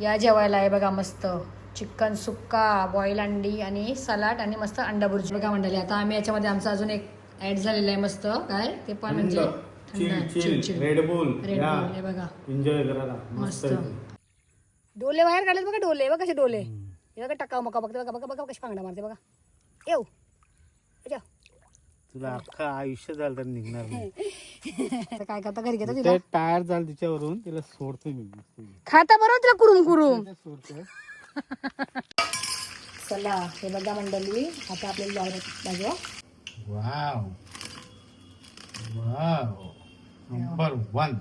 या जेवायला आहे बघा मस्त. चिकन सुक्का बॉईल अंडी आणि सलाड आणि मस्त अंडा बुर्जी. बघा मंडळी आता आम्ही याच्यामध्ये आमचा अजून एक ऍड झालेला आहे मस्त. काय? ते पण म्हणजे हे बघा. एन्जॉय करायला. मस्त डोले बाहेर काढलेत बघा डोले बघा कसे डोले. हे बघा टक्का मका बघते बघा बघा बघा कशी पांगडा मारते बघा. येऊ. तुला अख्खा आयुष्य झालं तर निघणार नाही. आता काय करता? घरी घेता तिला? ते टायर झालं तिच्यावरून तिला सोडतो मी खाता बरोबर तिला कुरुम कुरुम. सोडतो चला हे बघा मंडळी आता आपल्याला लागेल वाव. वाव. नंबर वन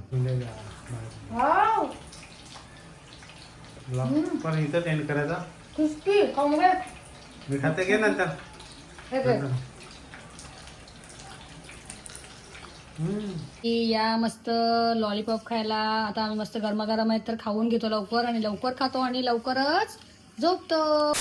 पण इथं एंड करायचा क्रिस्पी खाऊन बघ. मी खाते घे नंतर. हे बघ. की या मस्त लॉलीपॉप खायला. आता आम्ही मस्त गरमागरम आहेत तर खाऊन घेतो लवकर आणि लवकर खातो आणि लवकरच झोपतो.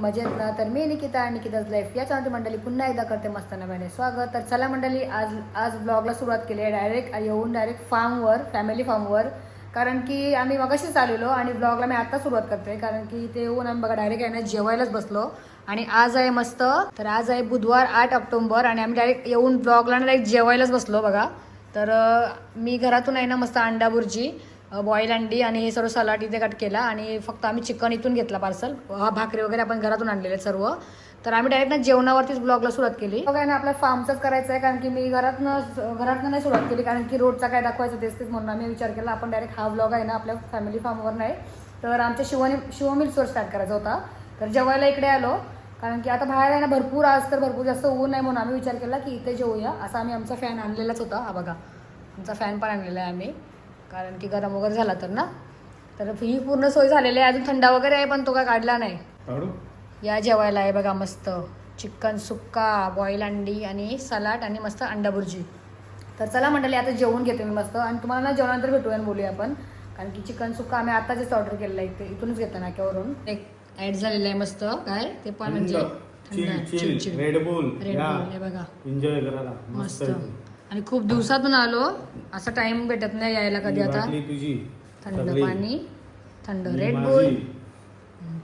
मजेत ना? तर मी निकिता आणि निकिताज लाईफ या चॅनलची मंडळी पुन्हा एकदा करते मस्त नव्याने स्वागत. तर चला मंडळी आज आज ब्लॉगला सुरुवात केली आहे डायरेक्ट येऊन डायरेक्ट फार्मवर फॅमिली फार्मवर कारण की आम्ही मगाशीच आलेलो आणि ब्लॉगला मी आता सुरुवात करते. कारण की ते येऊन आम्ही बघा डायरेक्ट आहे ना जेवायलाच बसलो. आणि आज आहे मस्त. तर आज आहे बुधवार आठ ऑक्टोंबर आणि आम्ही डायरेक्ट येऊन ब्लॉगला डायरेक्ट जेवायलाच बसलो बघा. तर मी घरातून आहे ना मस्त अंडा बुर्जी बॉईल अंडी आणि हे सर्व सलाड इथे कट केला आणि फक्त आम्ही चिकन इथून घेतला पार्सल हा भाकरी वगैरे आपण घरातून आणलेले सर्व. तर आम्ही डायरेक्ट ना जेवणावरतीच ब्लॉगला सुरुवात केली. बघा ना आपल्या फार्मचंच करायचं आहे कारण की मी घरातनं घरातनं नाही सुरुवात केली कारण की रोडचा काय दाखवायचं तेच तेच म्हणून आम्ही विचार केला. आपण डायरेक्ट हा ब्लॉग आहे ना आपल्या फॅमिली फार्मवर नाही. तर आमच्या शिवनी शिवमिल्सवर स्टार्ट करायचा होता. तर जेवायला इकडे आलो. कारण की आता बाहेर आहे ना भरपूर आज तर भरपूर जास्त ऊन नाही म्हणून आम्ही विचार केला की इथे जेवूया असा आम्ही आमचा फॅन आणलेलाच होता. हा बघा आमचा फॅन पण आणलेला आहे आम्ही. कारण की गरम वगैरे झाला तर ना? तर ही पूर्ण सोय झालेली आहे. अजून थंडा वगैरे आहे पण तो काय काढला नाही. या जेवायला आहे बघा मस्त. चिकन सुक्का बॉईल अंडी आणि सलाड आणि मस्त अंडा बुर्जी. तर चला मंडळी आता जेवून घेतो मी मस्त. आणि तुम्हाला ना जेवणानंतर भेटूया आणि बोलूया आपण. कारण की चिकन सुक्का आम्ही आता जस्ट ऑर्डर केलेलं आहे. इथे इथूनच घेतो नाक्यावरून एक ॲड झालेलं आहे मस्त. काय? ते पण म्हणजे चिल थंड. Chill chill chill red bull red bull हे बघा. एन्जॉय करायला मस्त मस्त. आणि खूप दिवसातून आलो. असा टाइम भेटत नाही यायला कधी आता. थंड. पाणी थंड रेड. बुल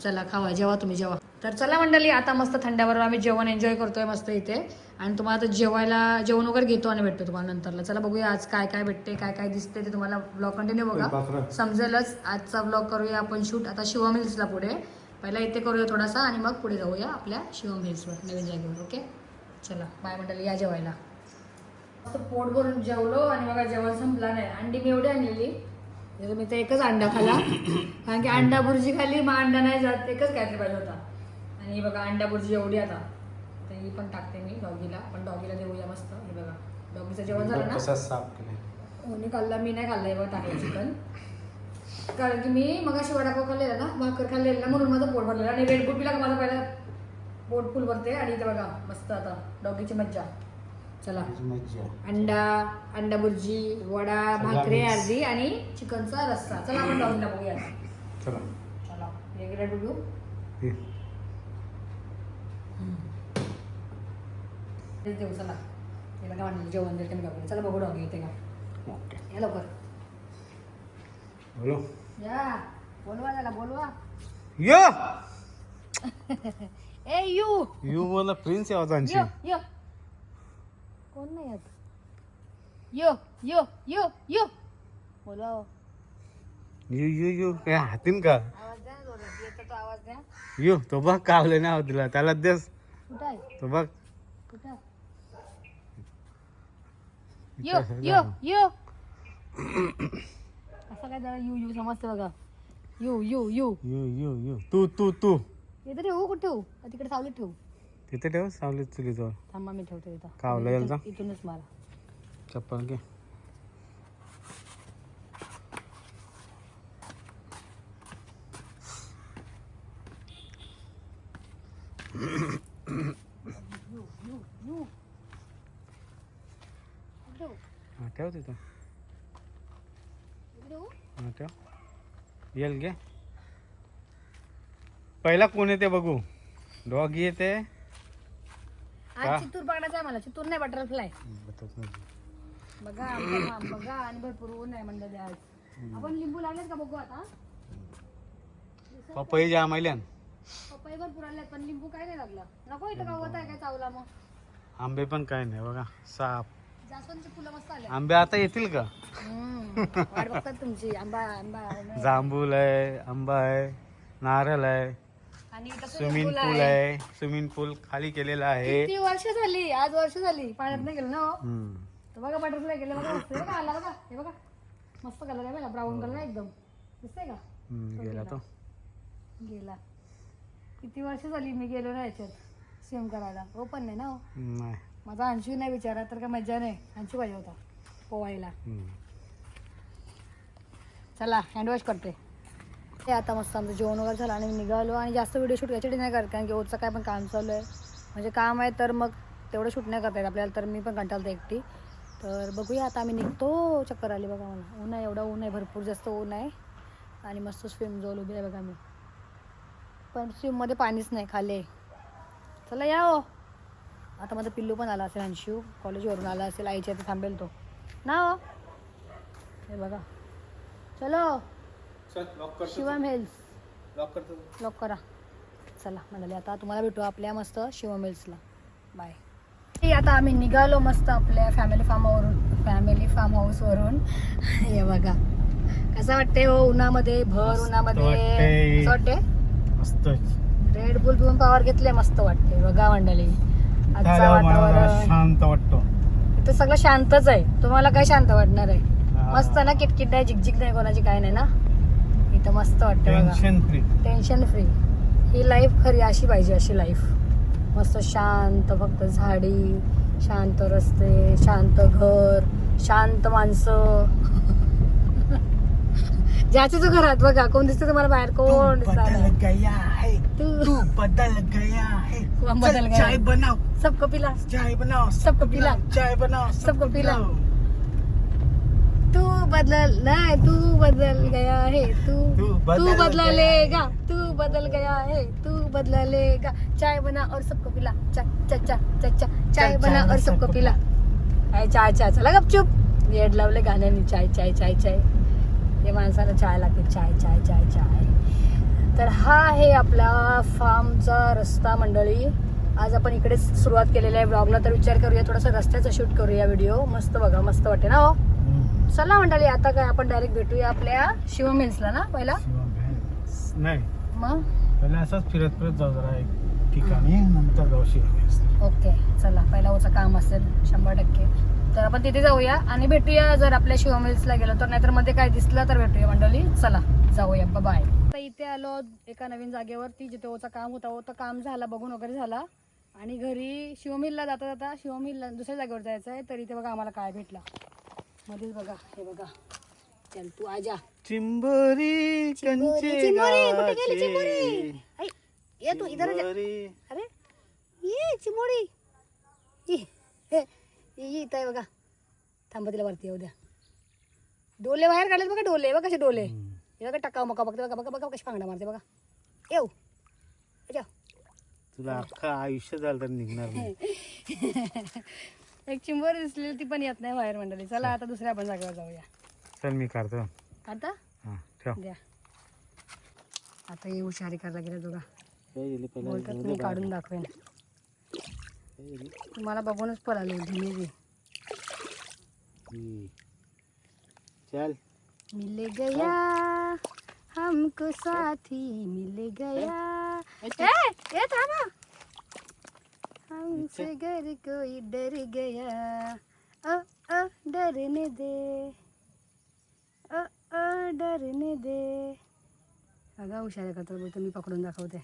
चला खावा जेवा तुम्ही जेवा. तर चला मंडळी आता मस्त थंड्यावर आम्ही जेवण एन्जॉय करतोय मस्त इथे. आणि तुम्हाला आता जेवायला जेवण वगैरे घेतो आणि भेटतो तुम्हाला नंतरला. चला बघूया आज काय काय भेटते काय काय दिसते ते तुम्हाला ब्लॉग कंटिन्यू बघा. समजेलच आजचा ब्लॉग करूया आपण शूट आता शिवम हिल्सला पुढे. पहिला इथे करूया थोडासा आणि मग पुढे जाऊया आपल्या शिवम हिल्सवर नवीन जागेवर ओके चला बाय मंडळी या जेवायला. मस्त पोट भरून जेवलो आणि बघा जेवण संपला नाही. अंडी मी एवढी आणलेली. म्हणजे मी तर एकच अंडा खाला कारण की अंडा बुर्जी खाली मग अंडा नाही जात एकच काहीतरी पाहिजे होता. आणि ही बघा अंडा बुर्जी एवढी आता. तर ही पण टाकते मी डॉगीला. पण डॉगीला देऊया मस्त. हे बघा. डॉगीचं जेवण झालं ना? केले कोणी खाल्ला. मी नाही खाल्लंय बघ टाकलं चिकन. कारण की मी मग अशी वडापाव खाल्लेला ना? भाकर खाल्लेला ना? म्हणून माझं पोट भरलेलं. आणि रेड पिला का? माझं पहिला पोट फुल भरते आणि इथे बघा मस्त आता डॉगीची मज्जा. चला. अंडा अंडा बुर्जी वडा भाकरी. अर्धी आणि चिकनचा रस्सा. चला आपण डॉगीला बघूया चला. चला. वेगळं बघू देऊ चला. हे बघा म्हणलं जेवण देते मी डॉगीला चला बघू डॉगी येते का? ओके. या लवकर. बोलो. या. बोलवा त्याला बोलवा. यो! ए यू. यू प्रिन्स आवाजांची यो यो. कोण नाही येत यो यो यो यो. बोलवा हो. यू यू यू. काय हातीन का? आवाज द्या ना जोरात. येतो तो आवाज द्या. यू तो बघ कावले ना तुला त्याला देस. कुठं आहे? तो बघ. कुठं? यो यो यो. असं काय जरा यू यू समजतं बघा. यू यू यू. यू यू यू. तू तू तू. इथे ठेवू कुठे ठेवू? तिकडे सावलीत ठेवू. तिथे ठेव सावलीत चुलीजवळ. थांबा मी ठेवतो इथं. कावलं इथून- यायला? इथूनच मारा. चप्पल घे. ठेवू हा ठेव तिथं. हा ठेव. येल घे. पहिला कोण येते बघू? डॉग येते. का? आज चित्तूर पकडायचा आहे मला. चित्तूर नाही बटरफ्लाय बघा आमचा माम बघा आणि भरपूर ऊन आहे मंडळी आज. आपण लिंबू लागलेत का बघू आता? पपई जा मैल्यान पपई भरपूर आल्यात पण लिंबू काय नाही लागला. नको इथं का होत आहे काय चावला मग? आंबे पण काय नाही बघा साप. जास्वंदची फुलं मस्त आले आंबे आता येतील का? वाट बघतात तुमची. आंबा आंबा आंबा. जांभूल आहे आंबा आहे नारळ आहे. आणि इथं स्विमिंग पूल पूल आहे. स्विमिंग पूल खाली केलेला आहे. किती वर्ष झाली? आज वर्ष झाली. पाण्यात नाही गेलो ना हो. हम्म. तर बघा बटरफ्लाय गेले बघा. मस्त बघा आला बघा. हे बघा. मस्त कलर आहे बघा. ब्राऊन कलर आहे एकदम. दिसतंय का? हम्म, गेला तो. गेला. किती वर्ष झाली मी गेलो ना याच्यात. स्विम करायला. पण नाही ना हो. नाही. माझा अंशू नाही विचारा तर काय मजा नाही. अंशू पाहिजे होता. पोवायला. हम्म. चला हँडवॉश करते. ते आता मस्त आमचं जेवण वगैरे झालं आणि निघालो आणि जास्त व्हिडिओ शूट याच्यासाठी नाही करत कारण की रोजचं काय पण काम चालू आहे. म्हणजे काम आहे तर मग तेवढं शूट नाही करता येत. आपल्याला तर मी पण कंटाळते एकटी. तर बघूया आता आम्ही निघतो. चक्कर आली बघा मला. ऊन आहे एवढा ऊन आहे भरपूर जास्त ऊन आहे. आणि मस्त स्विम झोल उभी आहे बघा मी. पण स्विममध्ये पाणीच नाही खाली आहे. चला या हो. आता माझा पिल्लू पण आला असेल अंशू. कॉलेजवरून आला असेल आईच्या इथे थांबेल तो. ना हो. हे बघा. चलो. शिवम हिल्स लॉक करा. चला म्हणाले आता तुम्हाला भेटू आपल्या मस्त शिवम हिल्सला बाय आता आम्ही निघालो मस्त आपल्या फॅमिली फार्मवरून फॅमिली फार्म हाऊसवरून हे बघा. कसं वाटते हो उन्हामध्ये? भर उन्हामध्ये. वाटतंय. कसं वाटते मस्त रेड बुल पिऊन पावर घेतले मस्त वाटते बघा मंडळी. आजचं वातावरण. शांत वाटतो. इथं सगळं शांतच आहे. तुम्हाला काय शांत वाटणार आहे. मस्त ना किटकिट नाही झिकझिक नाही कोणाची काय नाही ना? इथं मस्त वाटतं बघा. टेन्शन फ्री टेन्शन फ्री ही लाईफ खरी अशी पाहिजे अशी लाईफ मस्त शांत फक्त झाडी शांत रस्ते शांत घर शांत माणसं. ज्याच्या जो घरात बघा कोण दिसतं तुम्हाला बाहेर? कोण दिसणार गया है. तू. बदल गया है. तू बदल गया. है. बनाओ. सबको पिला. चाय बनाओ सबको पिला. चाय बनाओ सबको पिला. तू बदल नाही तू बदल गया है तू तू बदल बदला गया लेगा तू बदल गया है तू बदला लेगा चाय बना और सबको पिला चा चा चा चा चा। चाय बना और सबको पिला। काय चाय चाय चला गपचूप। वेड लावले गाण्याने चाय चाय चाय चाय। हे माणसाला चाय लागते चाय चाय चाय चाय। तर हा आहे आपला फार्मचा रस्ता मंडळी. आज आपण इकडे सुरुवात केलेली आहे ब्लॉगला तर विचार करूया थोडासा रस्त्याचा शूट करूया व्हिडिओ. मस्त बघा मस्त वाटते ना हो? चला मंडळी आता काय आपण डायरेक्ट भेटूया आपल्या शिवम हिल्सला ना पहिला? नाही. मग? पहिले असंच फिरत फिरत जाऊ जरा एक ठिकाणी नंतर जाऊ शिवाय ओके चला. पहिला ओचं काम असेल शंभर टक्के. तर आपण तिथे जाऊया आणि भेटूया जर आपल्या शिवम हिल्सला गेलो तर. नाहीतरमध्ये काय दिसलं तर भेटूया मंडळी. चला जाऊया. बाय आता इथे आलो एका नवीन जागेवरती जिथे ओचं काम होतं. ओचं काम झालं बघून वगैरे झाला. आणि घरी शिवम हिलला जाता जाता शिवम हिलला दुसऱ्या जागेवर जायचं आहे तर इथे बघा आम्हाला काय भेटला. मध्येच बघा हे बघा. चल तू आजा चिंबोरी चिंबोरी, कंचे चिंबोरी, कुठे गेली ये तू इधर जा. चिंबोरी. अरे ये चिमोडी ये हे, ये ये इथं आहे बघा. थांबा तिला वरती येऊ द्या. डोले बाहेर काढलेत बघा डोले बघा कसे डोले. हे बघा टक्का मका बघते बघा बघा बघा कशी पांगडा मारते बघा. येऊ. अच्छा तुला अख्खं आयुष्य झालं तर निघणार नाही. एक चिंबर दिसलेली ती पण येत नाही बाहेर मंडळी. चला आता दुसऱ्या आपण जागेवर जाऊया. चल मी काढतो. आता? हा ठेव. द्या. आता ही हुशारी करायला गेल्या तुला बोलतात मी काढून दाखवेन. तुम्हाला बघूनच पळाले जिलेबी हम्म. चल. मिल गया हमको साथी मिल गया. ए ए थांबा. हमसे घर कोई डर गया। ओ ओ डरने दे। ओ ओ डरने दे। अगं हुशार करतो बोलतो मी पकडून दाखवते.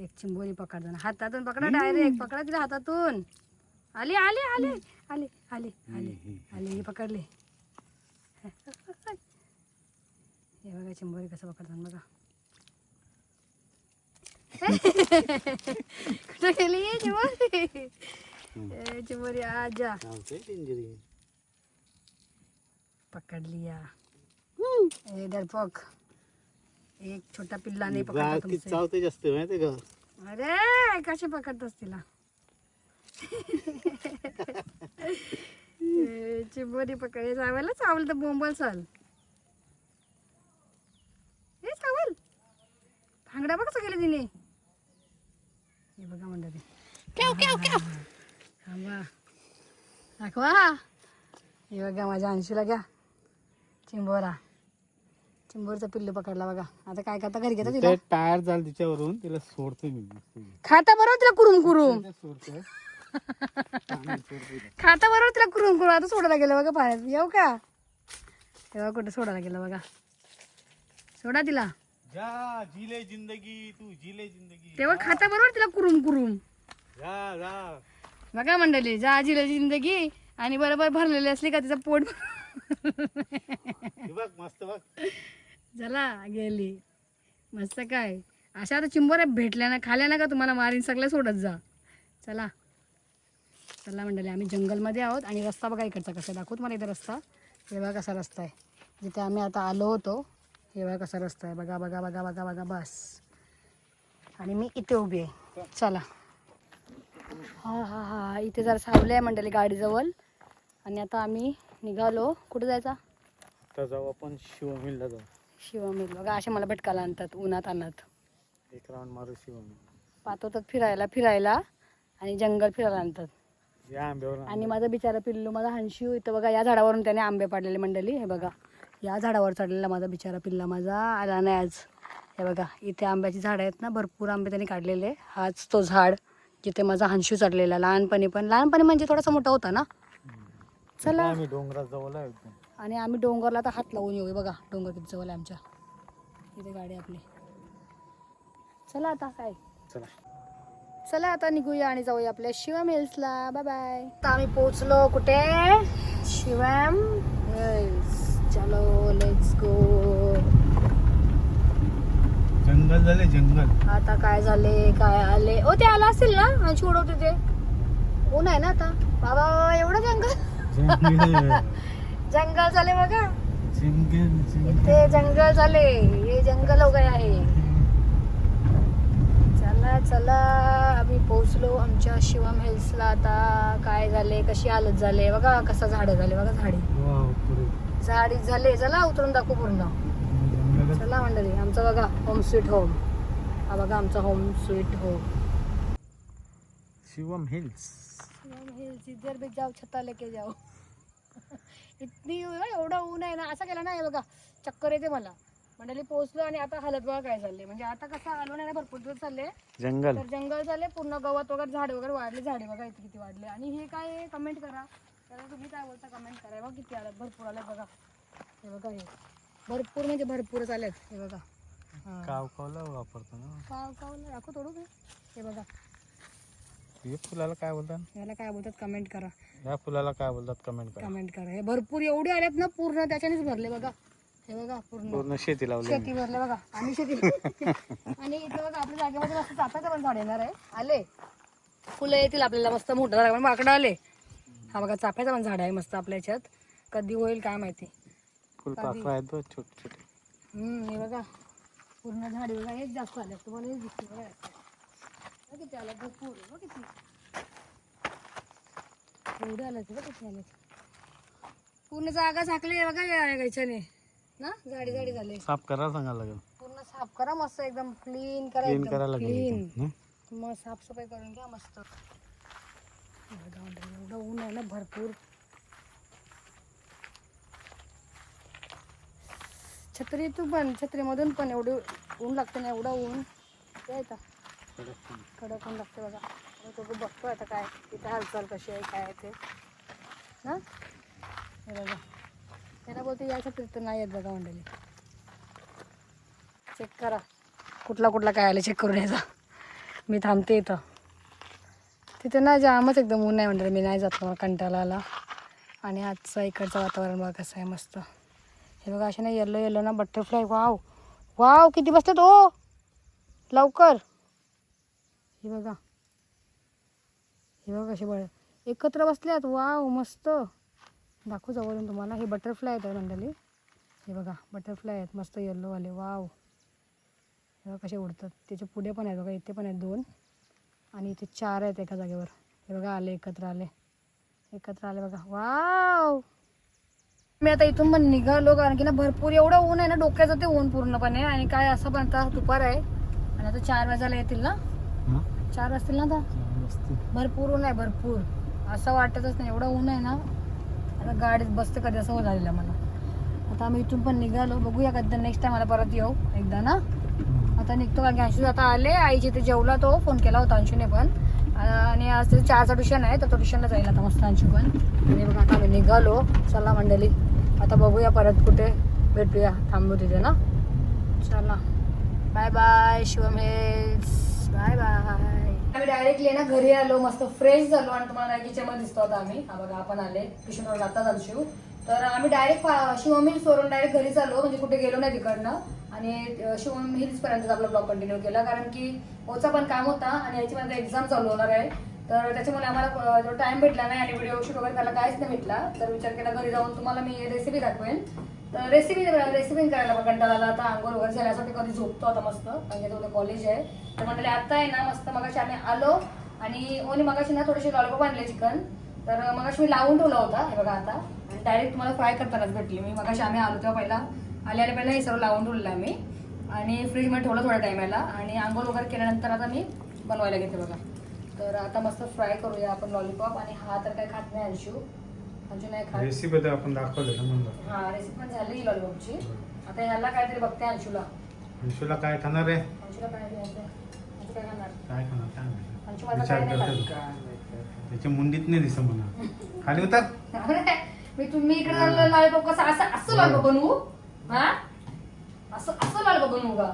एक चिंबोरी पकडताना हातातून पकडा डायरेक्ट. पकडा तिला हातातून. आली आली आली. आली आली आली आली. ही पकडली. हे बघा चिंबोरी कसं पकडतात बघा. कुठं गेली चिंबोरी ए, चिंबोरी आजा पकड़ लिया ए डरपोक एक छोटा पिल्ला नाही पकडला तुमचे चावते जास्त माहिती का अरे कसे पकडतोस तिला ए, चिंबोरी पकड चावायला चावलं तर बोंबल चाल हे चावल भांगडा बघ गेले तिने हे बघा म्हणतात थांबा. दाखवा. हे बघा माझ्या अंशीला घ्या. चिंबोरा. चिंबोरचा पिल्लू पकडला बघा. आता काय करता? घरी घेता तिला ते टायर झालं तिच्यावरून तिला सोडतोय मी खाता बरोबर तिला कुरुम कुरुम. सोडतोय. खाता बरोबर तिला कुरुम कुरुम. आता सोडायला गेलं बघा पाण्यात येऊ का? तेव्हा कुठं सोडायला गेलं बघा. सोडा तिला. जा जिले जिंदगी तू जिले जिंदगी. तेव्हा खाता बरोबर तिला कुरुम कुरुम. जा जा. बघा मंडळी जा आजीला जिंदगी. आणि बरोबर भरलेली असली का तिचं पोट हे बघ मस्त बघ. झाला गेली. मस्त काय. अशा आता चिंबोऱ्या भेटल्या ना खाल्या ना का तुम्हाला मारीन सगळ्या सोडत जा. चला. चला मंडळी आम्ही जंगलमध्ये आहोत आणि रस्ता बघा इकडचा कसा दाखवू तुम्हाला इथं रस्ता. हे बघा कसा रस्ता आहे. जिथे आम्ही आता आलो होतो हे बघा कसा रस्ता आहे. बघा बघा बघा बघा बघा बस. आणि मी इथे उभी आहे. चला. हा हा हा. इथे जरा सावलं आहे मंडळी गाडीजवळ. आणि आता आम्ही निघालो. कुठे जायचा? तर जाऊ आपण शिवमिलला जाऊ. शिवमिल. बघा असे मला भटकाला आणतात उन्हात आणत. एक राऊंड मारू शिवमिल. पाठवतात फिरायला फिरायला. आणि जंगल फिरायला आणतात. या आंब्यावर आणि माझं बिचारा पिल्लू माझा हंशिव इथं बघा या झाडावरून त्याने आंबे पाडलेले मंडळी. हे बघा. या झाडावर चढलेला माझा बिचारा पिल्ला माझा आला नाही आज. हे बघा इथे आंब्याची झाडं आहेत ना भरपूर आंबे त्यांनी काढलेले. हाच तो झाड जिथे माझा हंशू चढलेला लहानपणी पण. लहानपणी म्हणजे थोडासा मोठा होता ना? चला. आम्ही जवळ आणि आम्ही डोंगरला आता हात लावून येऊ. बघा डोंगर किती जवळ आहे आमच्या. इथे गाडी आपली. चला आता काय? चला. चला आता निघूया आणि जाऊया आपल्या शिवम हिल्सला. Bye bye. आता आम्ही पोचलो कुठे? शिवम हिल्स. चलो लेट्स गो जंगल झाले जंगल. आता काय झाले काय आले? ओ ते आला असेल ना? अंशी उडवते ते. ऊन आहे ना आता? बाबा एवढं जंगल? जंगल जंगल झाले बघा. इथे जंगल झाले. हे जंगल गए आहे. चला चला. आम्ही पोहोचलो आमच्या शिवम हिल्सला आता. काय झाले कशी हालत झाले? बघा कसं झाडं झाले. बघा झाडी. पुरे. झाडी झाले चला उतरून दाखवू पूर्ण. चला मंडळी आमचं बघा होम स्वीट होम हा बघा आमचा home sweet home Shivam Hills. Shivam Hills इधर भी जाओ छत्ता लेके जाओ. इतनी एवढा ऊन आहे ना असं केलं ना हे बघा चक्कर येते मला. मंडळी पोहोचलो आणि आता हालत बघा काय झाले म्हणजे आता कसं आलो नाही ना भरपूर दिवस चालले जंगल. तर जंगल झाले पूर्ण गवत वगैरे झाडे वगैरे वाढले झाडे बघा इथे किती वाढले. आणि हे काय कमेंट करा. तर तुम्ही काय बोलता कमेंट करा. बघा किती आलं. भरपूर आलं बघा. हे बघा हे. भरपूर म्हणजे भरपूरच आलेत. हे बघा. हा. काव कावला वापरतो ना. काव काव दाखव थोडं हे बघा. हे फुलाला काय बोलतात? याला काय बोलतात? कमेंट करा. या फुलाला काय बोलतात? कमेंट करा. कमेंट करा. हे भरपूर एवढे आलेत ना पूर्ण त्याच्यानेच भरले बघा. हे बघा पूर्ण. पूर्ण शेती लावली शेती भरले बघा. आम्ही शेती. आणि इथं बघा आपल्या जागेमध्ये मस्त चाफ्याचं पण झाड येणार आहे. आले. फुलं येतील आपल्याला मस्त. मोठं झाड माकडं आले. हा बघा चाफ्याचं पण झाड आहे मस्त आपल्या ह्याच्यात कधी होईल काय माहिती. फुलपाखरं आहेत बघ छोटे छोटे. हम्म हे बघा. पूर्ण झाडी बघा हेच जास्त आले तुम्हाला हेच दिसते बघा. बघा किती आलं भरपूर बघ किती. एवढे आले बघ किती आले. पूर्ण जागा झाकली बघा या याच्याने. ना? झाडी झाडी झाले. साफ करायला सांगायला लागेल. पूर्ण साफ करा मस्त एकदम क्लीन करा क्लीन एकदम करायला क्लीन इथं, हं? मग साफसफाई करून घ्या मस्त. एवढं एवढं ऊन आहे ना भरपूर छत्री तू पण छत्रीमधून पण एवढं ऊन लागतं ना एवढं ऊन काय का कडक ऊन लागतं बघा तो बघतो आता काय तिथे हालचाल कशी आहे काय आहे ते ना हे बघा त्याला बोलते या छत्रीत तर नाही येत बघा मंडळी चेक करा. कुठला कुठला काय आलं चेक करून यायचा मी थांबते इथं. तिथे ना जामच एकदम ऊन आहे मंडळी मी नाही जात मला कंटाळा आला आणि आजचं इकडचं वातावरण बघा कसं आहे मस्त. हे बघा असे ना येल्लो येल्लो ना बटरफ्लाय वाव वाव किती बसतात ओ हो. लवकर. हे बघा. हे बघा कसे बळ. एकत्र बसल्यात वाव मस्त. दाखवू जवळून तुम्हाला. हे बटरफ्लाय आहेत मंडळी. हे बघा बटरफ्लाय आहेत. मस्त येल्लोवाले वाव हे बघा कसे उडतात. त्याच्या पुढे पण आहेत बघा. इथे पण आहेत दोन. आणि इथे चार आहेत एका जागेवर. हे बघा आले एकत्र आले. एकत्र आले बघा. वाव! मी आता इथून पण निघालो कारण की ना भरपूर एवढं ऊन आहे ना डोक्याचं ते ऊन पूर्णपणे. आणि काय असं पण आता दुपार आहे. आणि आता चार वाजायला येतील ना? हा? चार वाजतील ना आता. भरपूर ऊन आहे भरपूर. असं वाटतच नाही. एवढं ऊन आहे ना आता गाडीत बसतं कधी असं आलेलं मला. आता आम्ही इथून पण निघालो. बघूया कधी नेक्स्ट टाइम मला परत येऊ एकदा ना? आता निघतो कारण की अंशू आता आले. आईची ते जेवला तो. फोन केला होता अंशूने पण. आणि आज त्याचं चारचा ट्युशन आहे तर तो ट्युशनला जाईल आता मस्त अंशू पण आणि बघा आता आम्ही निघालो. चला मंडळी आता बघूया परत कुठे भेटूया. थांबू तिथे ना. चला. Bye bye Shivam Hills bye bye आम्ही डायरेक्टली ना घरी आलो. मस्त फ्रेश झालो. आणि तुम्हाला किचन दिसतो आता आम्ही. हा बघा आपण आले. ट्युशनवर जाता झालो शिव तर आम्ही डायरेक्ट शिवम हिल्स वरून डायरेक्ट घरी चाललो म्हणजे कुठे गेलो नाही तिकडनं. आणि शिवम हिल्सपर्यंत आपला ब्लॉग कंटिन्यू केला. कारण की ओचा पण काम होता आणि याची माझा एक्झाम चालू होणार आहे. तर त्याच्यामुळे आम्हाला जो टाइम भेटला नाही आणि व्हिडिओ शूट वगैरे त्याला काहीच नाही भेटला. तर विचार केला घरी जाऊन तुम्हाला मी रेसिपी दाखवेन. तर रेसिपी रेसिपी करायला पण कंटाळा आला. आता आंघोळ वगैरे झाल्यासाठी कधी झोपतो आता मस्त. म्हणजे की उद्या कॉलेज आहे. तर म्हटलं आता आहे ना मस्त मगाशी आम्ही आलो आणि ओनी मगाशी ना थोडेसे लॉलीपॉप आणले चिकन तर मगाशी मी लावून ठेवला होता हे बघा आता. आणि डायरेक्ट तुम्हाला फ्राय करतानाच भेटली. मी मगाशी आम्ही आलो तेव्हा पहिला. आले आले पहिला हे सर्व लावून ठेवलेलं आहे मी. आणि फ्रीजमध्ये ठेवलं थोड्या टायमाला आणि आंघोळ वगैरे केल्यानंतर आता मी बनवायला घेते बघा. तर आता मस्त फ्राय करूया आपण लॉलीपॉप आणि हा तर काय खात नाही अंशू. अंशू नाही खात. रेसिपी तर आपण दाखवलं ना म्हणलं. हा रेसिपी पण झाली लॉलीपॉपची आता ह्याला काहीतरी बघते अंशूला. अंशूला काय खाणार आहे? अंशूला काय द्यायचं अंशू काय खाणार? काय खाणार? काय माहिती. अंशू माझा विचार काय नाही करते खात. त्याच्या मुंडीत नाही दिसत म्हणा. खाली उतर. मी तुम्ही इकडे लॉलीपॉप कसं असं असं लॉलीपॉप बनवू? हा? असं असं लॉलीपॉप का?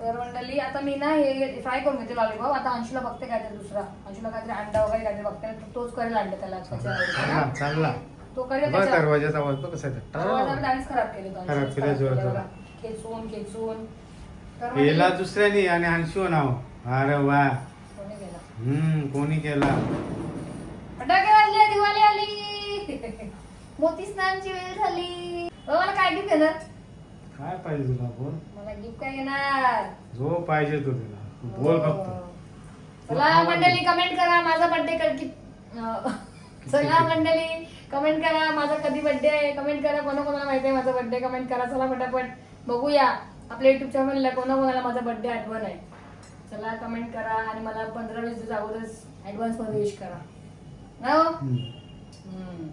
तर मंडळी आता मी ना हे फ्राय करून घेते लॉलीपॉप आता अंशूला बघते काहीतरी दुसरा. अंशूला काहीतरी अंडा वगैरे काहीतरी बघते. तर तोच करेल अंडा त्याला चालला तो करेल दरवाजाचा आवाज बघ कसा. डान्स खराब केले. खेचून खेचून. केला दुसऱ्यानी आणि अंशू नाव. अरे वा. कोणी केला? हम्म कोणी केला? फटाके वाजले दिवाळी आली. मोती स्नानची वेळ झाली. बघ मला काय गिफ्ट देणार? काय पाहिजे तुला बोल मला गिफ्ट काय घेणार जो पाहिजे तो तुला बोल फक्त. चला मंडळी कमेंट करा माझा बर्थडे कधी चला मंडळी कमेंट करा माझा कधी बर्थडे आहे. कमेंट करा कोणा कोणाला माहिती आहे माझा बर्थडे कमेंट करा चला पटापट. बघूया. आपल्या युट्यूब चॅनलला कोणा कोणाला माझा बर्थडे आठवण आहे. चला कमेंट करा आणि मला पंधरा वीस दिवस अगोदरच ऍडव्हान्समध्ये विश करा. ना हो? हम्म. हम्म.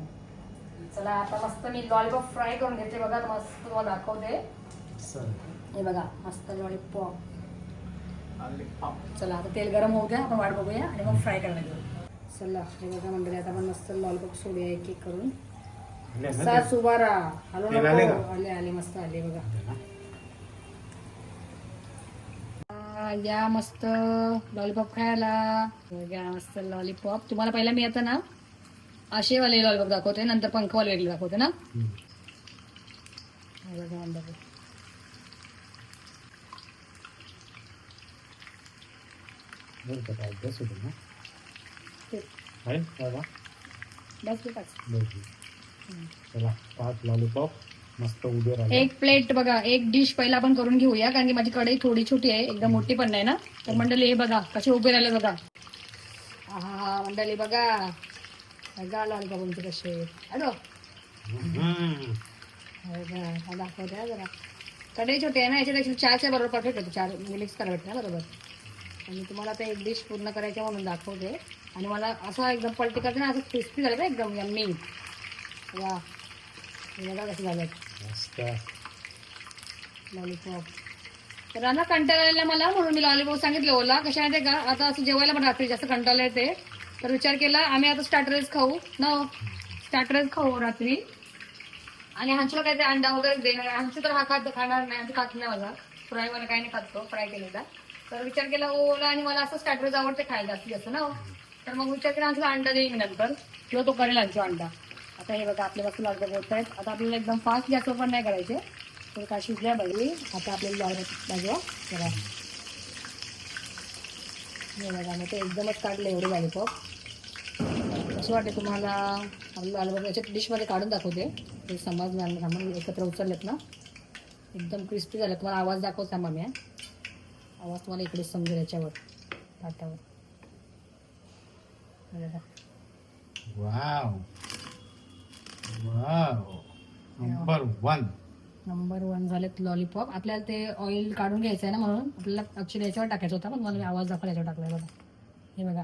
चला आता मस्त मी लॉलीपॉप फ्राय करून घेते बघा मस्त तुम्हाला दाखवते. हे बघा मस्त लॉलीपॉप चला आता तेल गरम होऊ द्या आपण वाट बघूया आणि मग फ्राय करायला घेऊ चला हे बघा मंडळी आता आपण मस्त लॉलीपॉप सोडूया एक एक करून? सुबारा हॅलो तेल आले? आले मस्त आले बघा. या मस्त लॉलीपॉप खायला. मस्त लॉलीपॉप तुम्हाला पहिला मी आता ना? आशेवाले लॉलीपॉप दाखवते नंतर पंखवाले वेगळे दाखवते ना? पाच लॉलीपॉप मस्त एक प्लेट बघा एक डिश पहिला आपण करून घेऊया कारण की माझी कढई थोडी छोटी आहे एकदम मोठी पण नाही ना? तर मंडळी हे बघा कसे उभे राहिले बघा. हा मंडळी बघा. बघा लॉलीपॉप तुमचे कसे हॅलो. हा दाखवते जरा कढई छोटी आहे ना याच्यात चारच्या बरोबर परफेक्ट होते चार मिक्स भेटते ना बरोबर आणि तुम्हाला आता एक डिश पूर्ण करायच्या म्हणून दाखवते आणि मला असं एकदम पलटी करते ना असं क्रिस्पी झालं का एकदम यम्मी वा बघा कसं झालं लॉलीपॉप तर आता कंटाळा मला म्हणून मी लॉलीपॉप सांगितलं ओला कशा आहे का आता असं जेवायला पण रात्री जास्त कंटाळा येते तर विचार केला आम्ही आता स्टार्टरच खाऊ. न स्टार्टरच खाऊ रात्री. आणि ह्यांच्याला काय ते अंडा वगैरे देणार आमचं तर हा खात खाणार नाही आमचं खात नाही मला फ्राय मला काही नाही खातो फ्राय केलेला तर विचार केला हो, ओला आणि मला असं स्टार्टरच आवडते खायला जास्तीत असं ना? तर मग विचार केला आमचा अंडा देईन नंतर. किंवा तो करेल आमचा अंडा. आता हे बघा आपल्या वस्तू लागतं बोलत आहेत. आता आपल्याला एकदम फास्ट गॅसवर पण नाही करायचे. तर काय शिजल्या पाहिजे आता आपल्याला बाजूला पाहिजे हे बघा मग ते एकदमच काढले एवढे लॉलीपॉप कसं वाटते तुम्हाला लॉलीपॉप याच्यात डिशमध्ये काढून दाखवते. ते नाही थांबा, एकत्र उचललेत ना. एकदम क्रिस्पी झालं. तुम्हाला आवाज दाखवत थांबा मी. आवाज तुम्हाला इकडे समजेल याच्यावर बघा. Wow wow number one number one झालेत लॉलीपॉप आपल्याला ते ऑइल काढून घ्यायचं आहे ना म्हणून. आपल्याला ॲक्च्युली याच्यावर टाकायचं होता पण मला आवाज दाखवला याच्यावर टाकला बघा. हे बघा.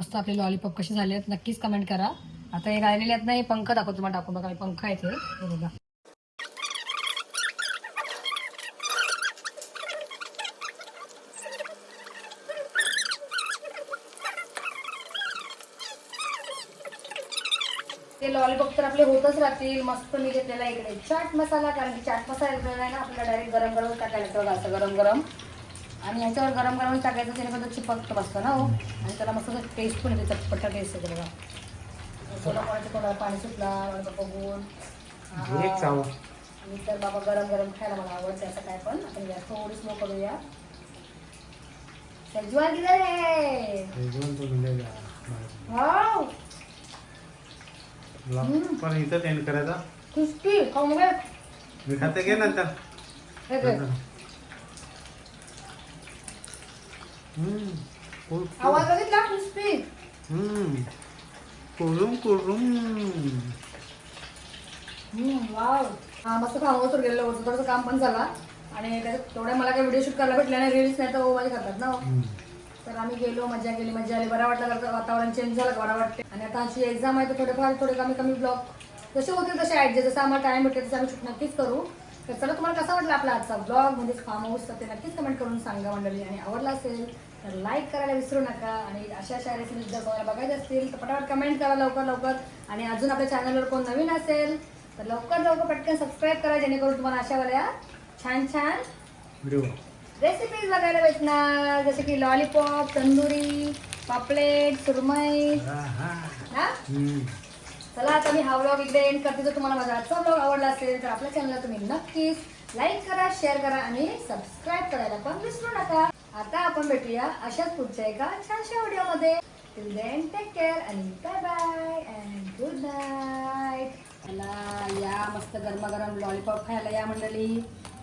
मस्त आपले लॉलीपॉप कसे झाले आहेत नक्कीच कमेंट करा. आता हे राहिलेले आहेत ना हे पंख दाखवतो तुम्हाला टाकून बघा पंख आहेत हे. बघा. ते लॉलीपॉप तर आपले होतच राहतील. मस्त मी घेतलेला इकडे चाट मसाला कारण की चाट मसाला ना आपल्याला डायरेक्ट गरम गरम टाकायला असं गरम गरम आणि ह्याच्यावर गरम गरम टाकायचं त्याने पण चिपकत बसतं ना हो. आणि त्याला मस्त टेस्ट पण येते चटपटा टेस्ट येते बघा. पाणी सुटला बघून. आणि तर बाबा गरम गरम खायला मला आवडतं असं काय पण. आपण गॅस थोडी स्लो करूया. किधर है वाव. पण इथं एंड करायचा? क्रिस्पी बघ. मी खाते घे. नंतर हे घे. हम्म. कुर- आवाज बघितला? क्रिस्पी हम्म. कुरुम कुरुम वाव. हा मस्त कामावर गेलेलं होतं थोडंसं काम पण झाला. आणि त्याच्यात तेवढ्या मला काही व्हिडिओ शूट करायला भेटले नाही. रील्स नाही तर माझे करतात ना. तर आम्ही गेलो मजा केली मजा आली. बरं वाटलं जरा वातावरण चेंज झालं का बरं वाटते आणि आता अशी एक्झाम आहे तर थोडेफार थोडे कमी कमी ब्लॉग जसे होतील तसे ऍडजस्ट जसं आम्हाला टाइम भेटेल तसं आम्ही शूट नक्कीच करू. तर चला तुम्हाला कसा वाटला आपला आजचा ब्लॉग म्हणजे फार्म हाऊस ते नक्कीच कमेंट करून सांगा मंडळी. आणि आवडला असेल तर लाईक करायला विसरू नका. आणि अशा अशा रेसिपीज जर कोणाला बघायचे असतील तर पटापट कमेंट करा लवकर लवकर. आणि अजून आपल्या चॅनलवर कोण नवीन असेल तर लवकर लवकर पटकन सबस्क्राईब करा जेणेकरून तुम्हाला अशावाल्या छान छान व्हिडिओ रेसिपीज बघायला भेटणार. जसे की लॉलीपॉप तंदुरी पापलेट सुरमई. हा. चला आता मी हा ब्लॉग इकडे एंड करते. जर तुम्हाला माझा आजचा ब्लॉग आवडला असेल तर आपल्या चॅनलला तुम्ही नक्कीच लाईक करा शेअर करा आणि सबस्क्राईब करायला पण विसरू नका. आता आपण भेटूया अशाच पुढच्या एका छानशा व्हिडिओमध्ये टिल देन टेक केअर आणि bye bye and good night मला या मस्त गरमागरम लॉलीपॉप खायला या मंडळी.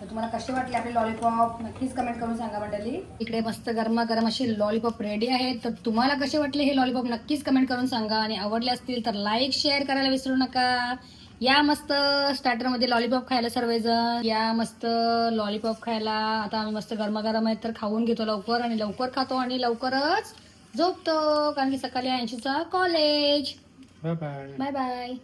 तर तुम्हाला कसे वाटले आपले लॉलीपॉप नक्कीच कमेंट करून सांगा मंडळी. इकडे मस्त गरमागरम असे लॉलीपॉप रेडी आहेत. तर तुम्हाला कसे वाटले हे लॉलीपॉप नक्कीच कमेंट करून सांगा. आणि आवडले असतील तर लाईक शेअर करायला विसरू नका. या मस्त स्टार्टरमध्ये लॉलीपॉप खायला सर्वजण. या मस्त लॉलीपॉप खायला आता आम्ही मस्त गरमागरम आहेत तर खाऊन घेतो लवकर आणि लवकर खातो आणि लवकरच झोपतो. कारण की सकाळी ऐंशीचा college bye bye bye bye